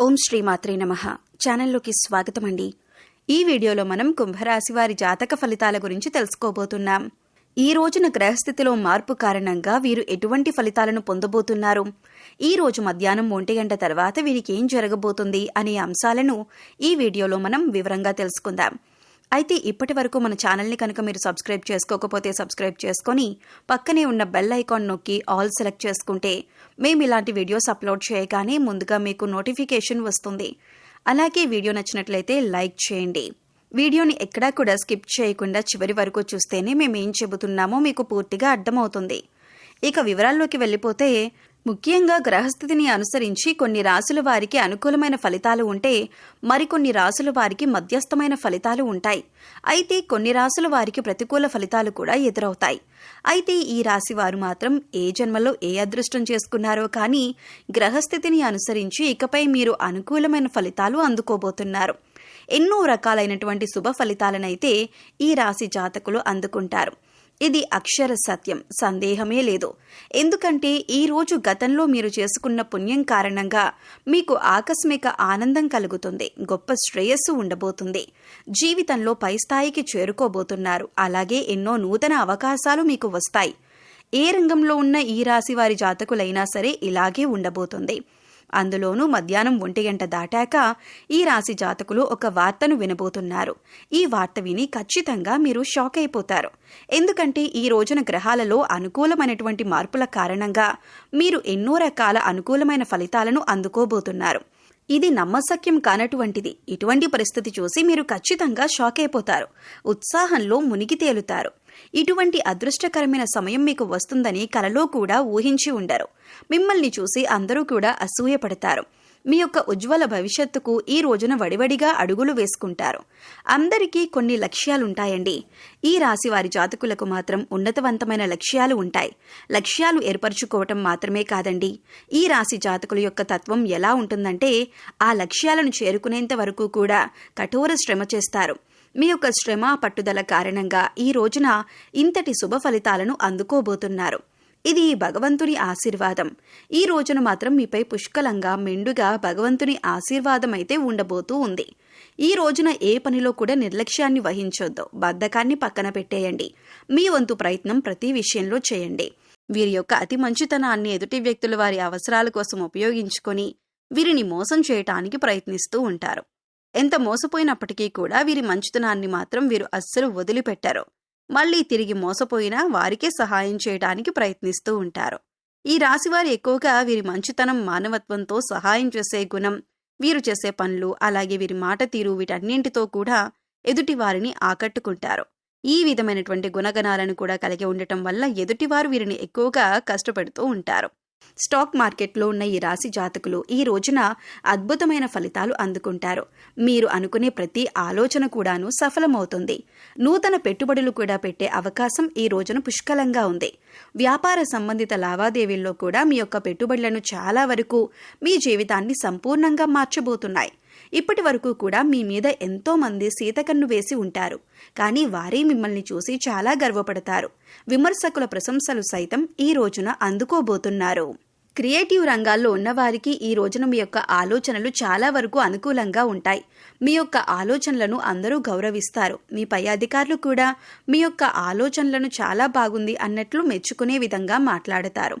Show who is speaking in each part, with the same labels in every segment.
Speaker 1: ఓం శ్రీ మాత్రే నమ. ఛానల్లోకి స్వాగతం అండి ఈ వీడియోలో మనం కుంభరాశి వారి జాతక ఫలితాల గురించి తెలుసుకోబోతున్నాం. ఈ రోజున గ్రహస్థితిలో మార్పు కారణంగా వీరు ఎటువంటి ఫలితాలను పొందబోతున్నారు? ఈ రోజు మధ్యాహ్నం ఒంటి గంట తర్వాత వీరికి ఏం జరగబోతుంది అనే అంశాలను ఈ వీడియోలో మనం వివరంగా తెలుసుకుందాం. అయితే ఇప్పటి వరకు మన ఛానల్ని కనుక మీరు సబ్స్క్రైబ్ చేసుకోకపోతే సబ్స్క్రైబ్ చేసుకొని పక్కనే ఉన్న బెల్ ఐకాన్ నొక్కి ఆల్ సెలెక్ట్ చేసుకుంటే మేము ఇలాంటి వీడియోస్ అప్లోడ్ చేయగానే ముందుగా మీకు నోటిఫికేషన్ వస్తుంది. అలాగే వీడియో నచ్చినట్లయితే లైక్ చేయండి. వీడియోని ఎక్కడా కూడా స్కిప్ చేయకుండా చివరి వరకు చూస్తేనే మేము ఏం చెబుతున్నామో మీకు పూర్తిగా అర్థమవుతుంది. ఇక వివరాల్లోకి వెళ్ళిపోతే ముఖ్యంగా గ్రహస్థితిని అనుసరించి కొన్ని రాసుల వారికి అనుకూలమైన ఫలితాలు ఉంటే మరికొన్ని రాసుల వారికి మధ్యస్థమైన ఫలితాలు ఉంటాయి. అయితే కొన్ని రాసుల వారికి ప్రతికూల ఫలితాలు కూడా ఎదురవుతాయి. అయితే ఈ రాశి వారు మాత్రం ఏ జన్మలో ఏ అదృష్టం చేసుకున్నారో కానీ గ్రహస్థితిని అనుసరించి ఇకపై మీరు అనుకూలమైన ఫలితాలు అందుకోబోతున్నారు. ఎన్నో రకాలైనటువంటి శుభ ఫలితాలనైతే ఈ రాశి జాతకులు అందుకుంటారు. ఇది అక్షర సత్యం. సందేహమే లేదు. ఎందుకంటే ఈరోజు గతంలో మీరు చేసుకున్న పుణ్యం కారణంగా మీకు ఆకస్మిక ఆనందం కలుగుతుంది. గొప్ప శ్రేయస్సు ఉండబోతుంది. జీవితంలో పై స్థాయికి చేరుకోబోతున్నారు. అలాగే ఎన్నో నూతన అవకాశాలు మీకు వస్తాయి. ఏ రంగంలో ఉన్న ఈ రాశి వారి జాతకులైనా సరే ఇలాగే ఉండబోతుంది. అందులోనూ మధ్యాహ్నం ఒంటి గంట దాటాక ఈ రాశి జాతకులు ఒక వార్తను వినబోతున్నారు. ఈ వార్త విని ఖచ్చితంగా మీరు షాక్ అయిపోతారు. ఎందుకంటే ఈ రోజున గ్రహాలలో అనుకూలమైనటువంటి మార్పుల కారణంగా మీరు ఎన్నో రకాల అనుకూలమైన ఫలితాలను అందుకోబోతున్నారు. ఇది నమ్మశక్యం కానటువంటిది. ఇటువంటి పరిస్థితి చూసి మీరు ఖచ్చితంగా షాక్ అయిపోతారు. ఉత్సాహంలో మునిగి తేలుతారు. ఇటువంటి అదృష్టకరమైన సమయం మీకు వస్తుందని కలలో కూడా ఊహించి ఉండరు. మిమ్మల్ని చూసి అందరూ కూడా అసూయపడతారు. మీ యొక్క ఉజ్వల భవిష్యత్తుకు ఈ రోజున వడివడిగా అడుగులు వేసుకుంటారు. అందరికీ కొన్ని లక్ష్యాలుంటాయండి. ఈ రాశి వారి జాతకులకు మాత్రం ఉన్నతవంతమైన లక్ష్యాలు ఉంటాయి. లక్ష్యాలు ఏర్పరచుకోవటం మాత్రమే కాదండి. ఈ రాశి జాతకుల యొక్క తత్వం ఎలా ఉంటుందంటే ఆ లక్ష్యాలను చేరుకునేంత వరకు కూడా కఠోర శ్రమ చేస్తారు. మీ యొక్క శ్రమ పట్టుదల కారణంగా ఈ రోజున ఇంతటి శుభ ఫలితాలను అందుకోబోతున్నారు. ఇది భగవంతుని ఆశీర్వాదం. ఈ రోజున మాత్రం మీపై పుష్కలంగా మెండుగా భగవంతుని ఆశీర్వాదం అయితే ఉండబోతూ ఉంది. ఈ రోజున ఏ పనిలో కూడా నిర్లక్ష్యాన్ని వహించొద్దు. బద్ధకాన్ని పక్కన పెట్టేయండి. మీ వంతు ప్రయత్నం ప్రతి విషయంలో చేయండి. వీరి యొక్క అతి మంచితనాన్ని ఎదుటి వ్యక్తులు వారి అవసరాల కోసం ఉపయోగించుకొని వీరిని మోసం చేయటానికి ప్రయత్నిస్తూ ఉంటారు. ఎంత మోసపోయినప్పటికీ కూడా వీరి మంచితనాన్ని మాత్రం వీరు అస్సలు వదిలిపెట్టారు. మళ్ళీ తిరిగి మోసపోయినా వారికే సహాయం చేయడానికి ప్రయత్నిస్తూ ఉంటారు. ఈ రాశివారు ఎక్కువగా వీరి మంచితనం మానవత్వంతో సహాయం చేసే గుణం వీరు చేసే పనులు అలాగే వీరి మాట తీరు వీటన్నింటితో కూడా ఎదుటి వారిని ఆకట్టుకుంటారు. ఈ విధమైనటువంటి గుణగణాలను కూడా కలిగి ఉండటం వల్ల ఎదుటివారు వీరిని ఎక్కువగా కష్టపెడుతూ ఉంటారు. స్టాక్ మార్కెట్లో ఉన్న ఈ రాశి జాతకులు ఈ రోజున అద్భుతమైన ఫలితాలు అందుకుంటారు. మీరు అనుకునే ప్రతి ఆలోచన కూడాను సఫలమవుతుంది. నూతన పెట్టుబడులు కూడా పెట్టే అవకాశం ఈ రోజున పుష్కలంగా ఉంది. వ్యాపార సంబంధిత లావాదేవీల్లో కూడా మీ యొక్క పెట్టుబడులను చాలా వరకు మీ జీవితాన్ని సంపూర్ణంగా మార్చబోతున్నాయి. ఇప్పటి వరకు కూడా మీ మీద ఎంతో మంది సీతకన్ను వేసి ఉంటారు. కానీ వారే మిమ్మల్ని చూసి చాలా గర్వపడతారు. విమర్శకుల ప్రశంసలు సైతం ఈ రోజున అందుకోబోతున్నారు. క్రియేటివ్ రంగాల్లో ఉన్నవారికి ఈ రోజున మీ యొక్క ఆలోచనలు చాలా వరకు అనుకూలంగా ఉంటాయి. మీ యొక్క ఆలోచనలను అందరూ గౌరవిస్తారు. మీ పై అధికారులు కూడా మీ యొక్క ఆలోచనలను చాలా బాగుంది అన్నట్లు మెచ్చుకునే విధంగా మాట్లాడతారు.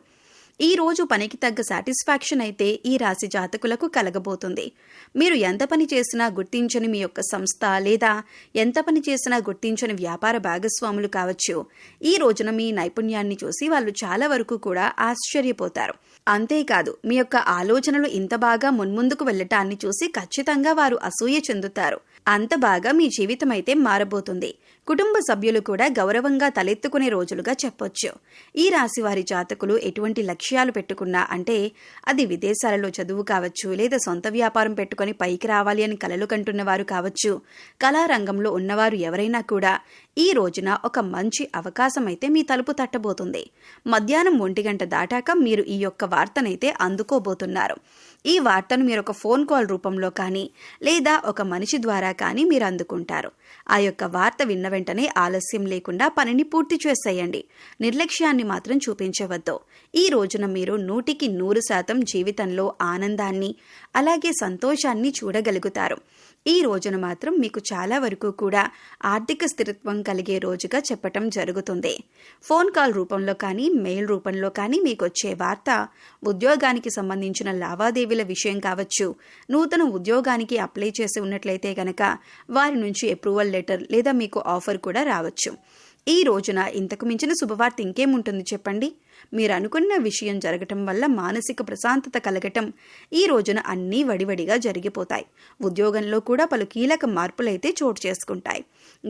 Speaker 1: ఈ రోజు పనికి తగ్గ సాటిస్ఫాక్షన్ అయితే ఈ రాశి జాతకులకు కలగబోతుంది. మీరు ఎంత పని చేసినా గుర్తించని మీ యొక్క సంస్థ లేదా ఎంత పని చేసినా గుర్తించని వ్యాపార భాగస్వాములు కావచ్చు. ఈ రోజున మీ నైపుణ్యాన్ని చూసి వాళ్ళు చాలా వరకు కూడా ఆశ్చర్యపోతారు. అంతేకాదు మీ యొక్క ఆలోచనలు ఇంత బాగా మున్ముందుకు వెళ్ళటాన్ని చూసి ఖచ్చితంగా వారు అసూయ చెందుతారు. అంత బాగా మీ జీవితం అయితే మారబోతుంది. కుటుంబ సభ్యులు కూడా గౌరవంగా తలెత్తుకునే రోజులుగా చెప్పొచ్చు. ఈ రాశి వారి జాతకులు ఎటువంటి లక్ష్యాలు పెట్టుకున్నా అంటే అది విదేశాలలో చదువు కావచ్చు లేదా సొంత వ్యాపారం పెట్టుకొని పైకి రావాలి అని కలలు కంటున్నవారు కావచ్చు. కళారంగంలో ఉన్నవారు ఎవరైనా కూడా ఈ రోజున ఒక మంచి అవకాశం అయితే మీ తలుపు తట్టబోతుంది. మధ్యాహ్నం ఒంటి గంట దాటాక మీరు ఈ యొక్క వార్తనైతే అందుకోబోతున్నారు. ఈ వార్తను మీరు ఒక ఫోన్ కాల్ రూపంలో కానీ లేదా ఒక మనిషి ద్వారా కానీ మీరు అందుకుంటారు. ఆ యొక్క వార్త విన్న వెంటనే ఆలస్యం లేకుండా పనిని పూర్తి చేసేయండి. నిర్లక్ష్యాన్ని మాత్రం చూపించవద్దు. ఈ రోజున మీరు నూటికి నూరు శాతం జీవితంలో ఆనందాన్ని అలాగే సంతోషాన్ని చూడగలుగుతారు. ఈ రోజున మాత్రం మీకు చాలా వరకు కూడా ఆర్థిక స్థిరత్వం కలిగే రోజుగా చెప్పటం జరుగుతుంది. ఫోన్ కాల్ రూపంలో కానీ మెయిల్ రూపంలో కానీ మీకు వచ్చే వార్త ఉద్యోగానికి సంబంధించిన లావాదేవీల విషయం కావచ్చు నూతన ఉద్యోగానికి అప్లై చేసి ఉన్నట్లయితే గనక వారి నుంచి అప్రూవల్ లెటర్ లేదా మీకు ఆఫర్ కూడా రావచ్చు. ఈ రోజున ఇంతకు మించిన శుభవార్త ఇంకేముంటుంది చెప్పండి? మీరు అనుకున్న విషయం జరగటం వల్ల మానసిక ప్రశాంతత కలగటం ఈ రోజున అన్నీ వడివడిగా జరిగిపోతాయి. ఉద్యోగంలో కూడా పలు కీలక మార్పులైతే చోటు చేసుకుంటాయి.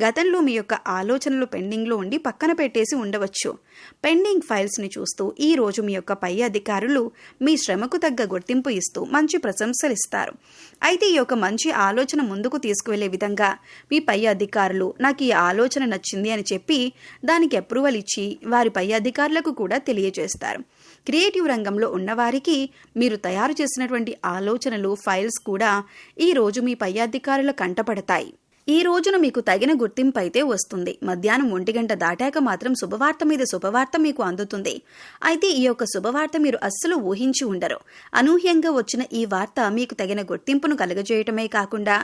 Speaker 1: గతంలో మీ యొక్క ఆలోచనలు పెండింగ్లో ఉండి పక్కన పెట్టేసి ఉండవచ్చు. పెండింగ్ ఫైల్స్ని చూస్తూ ఈ రోజు మీ యొక్క పై అధికారులు మీ శ్రమకు తగ్గ గుర్తింపు ఇస్తూ మంచి ప్రశంసలు ఇస్తారు. అయితే ఈ యొక్క మంచి ఆలోచన ముందుకు తీసుకువెళ్ళే విధంగా మీ పై అధికారులు నాకు ఈ ఆలోచన నచ్చింది అని చెప్పి దానికి అప్రూవల్ ఇచ్చి వారి పై అధికారులకు కూడా తెలియజేస్తారు. క్రియేటివ్ రంగంలో ఉన్నవారికి మీరు తయారు చేసినటువంటి ఆలోచనలు ఫైల్స్ కూడా ఈ రోజు మీ పై అధికారుల కంటపడతాయి ఈ రోజున మీకు తగిన గుర్తింపు అయితే వస్తుంది. మధ్యాహ్నం ఒంటి గంట దాటాక మాత్రం శుభవార్త మీద శుభవార్త మీకు అందుతుంది. అయితే ఈ యొక్క శుభవార్త మీరు అస్సలు ఊహించి ఉండరు. అనూహ్యంగా వచ్చిన ఈ వార్త మీకు తగిన గుర్తింపును కలుగజేయటమే కాకుండా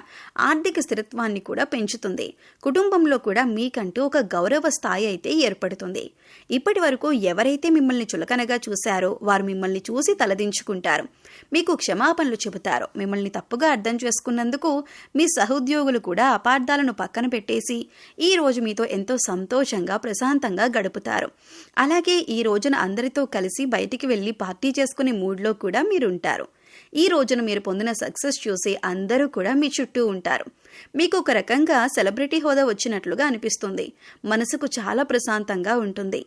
Speaker 1: ఆర్థిక స్థిరత్వాన్ని కూడా పెంచుతుంది. కుటుంబంలో కూడా మీకంటూ ఒక గౌరవ స్థాయి అయితే ఏర్పడుతుంది. ఇప్పటి వరకు ఎవరైతే మిమ్మల్ని చులకనగా చూశారో వారు మిమ్మల్ని చూసి తలదించుకుంటారు. మీకు క్షమాపణలు చెబుతారు. మిమ్మల్ని తప్పుగా అర్థం చేసుకున్నందుకు మీ సహోద్యోగులు కూడా అపార్థాలను పక్కన పెట్టేసి ఈ రోజు మీతో ఎంతో సంతోషంగా ప్రశాంతంగా గడుపుతారు. అలాగే ఈ రోజున అందరితో కలిసి బయటికి వెళ్ళి పార్టీ చేసుకునే మూడ్లో కూడా మీరుంటారు. ఈ రోజున మీరు పొందిన సక్సెస్ చూసి అందరూ కూడా మీ చుట్టూ ఉంటారు. మీకు ఒక రకంగా సెలబ్రిటీ హోదా వచ్చినట్లుగా అనిపిస్తుంది. మనసుకు చాలా ప్రశాంతంగా ఉంటుంది.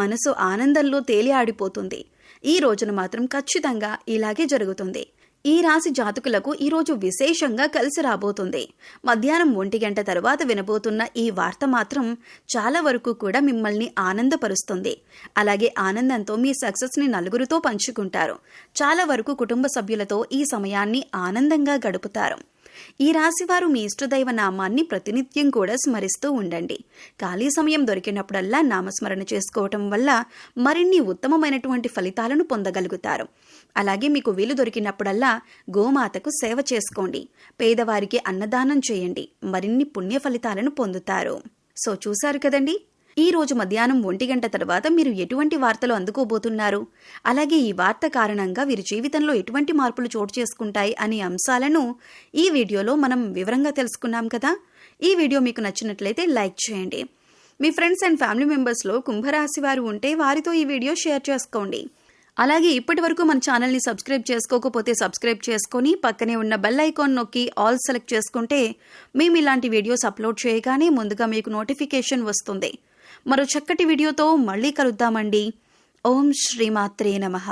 Speaker 1: మనసు ఆనందంలో తేలి ఆడిపోతుంది. ఈ రోజున మాత్రం ఖచ్చితంగా ఇలాగే జరుగుతుంది. ఈ రాశి జాతకులకు ఈరోజు విశేషంగా కలిసి రాబోతుంది. మధ్యాహ్నం ఒంటి గంట తర్వాత వినబోతున్న ఈ వార్త మాత్రం చాలా వరకు కూడా మిమ్మల్ని ఆనందపరుస్తుంది. అలాగే ఆనందంతో మీ సక్సెస్ని నలుగురితో పంచుకుంటారు. చాలా వరకు కుటుంబ సభ్యులతో ఈ సమయాన్ని ఆనందంగా గడుపుతారు. ఈ రాశివారు మీ ఇష్టదైవ నామాన్ని ప్రతినిత్యం కూడా స్మరిస్తూ ఉండండి. ఖాళీ సమయం దొరికినప్పుడల్లా నామస్మరణ చేసుకోవటం వల్ల మరిన్ని ఉత్తమమైనటువంటి ఫలితాలను పొందగలుగుతారు. అలాగే మీకు వీలు దొరికినప్పుడల్లా గోమాతకు సేవ చేసుకోండి. పేదవారికి అన్నదానం చేయండి. మరిన్ని పుణ్య ఫలితాలను పొందుతారు. సో చూశారు కదండి? ఈ రోజు మధ్యాహ్నం ఒంటి గంట తర్వాత మీరు ఎటువంటి వార్తలు అందుకోబోతున్నారు? అలాగే ఈ వార్త కారణంగా వీరి జీవితంలో ఎటువంటి మార్పులు చోటు చేసుకుంటాయి అనే అంశాలను ఈ వీడియోలో మనం వివరంగా తెలుసుకున్నాం కదా? ఈ వీడియో మీకు నచ్చినట్లయితే లైక్ చేయండి. మీ ఫ్రెండ్స్ అండ్ ఫ్యామిలీ మెంబర్స్లో కుంభరాశి వారు ఉంటే వారితో ఈ వీడియో షేర్ చేసుకోండి. అలాగే ఇప్పటి వరకు మన ఛానల్ని సబ్స్క్రైబ్ చేసుకోకపోతే సబ్స్క్రైబ్ చేసుకొని పక్కనే ఉన్న బెల్ ఐకాన్ నొక్కి ఆల్ సెలెక్ట్ చేసుకుంటే మేము ఇలాంటి వీడియోస్ అప్లోడ్ చేయగానే ముందుగా మీకు నోటిఫికేషన్ వస్తుంది. మరో చక్కటి వీడియోతో మళ్ళీ కలుద్దామండి. ఓం శ్రీమాత్రే నమః.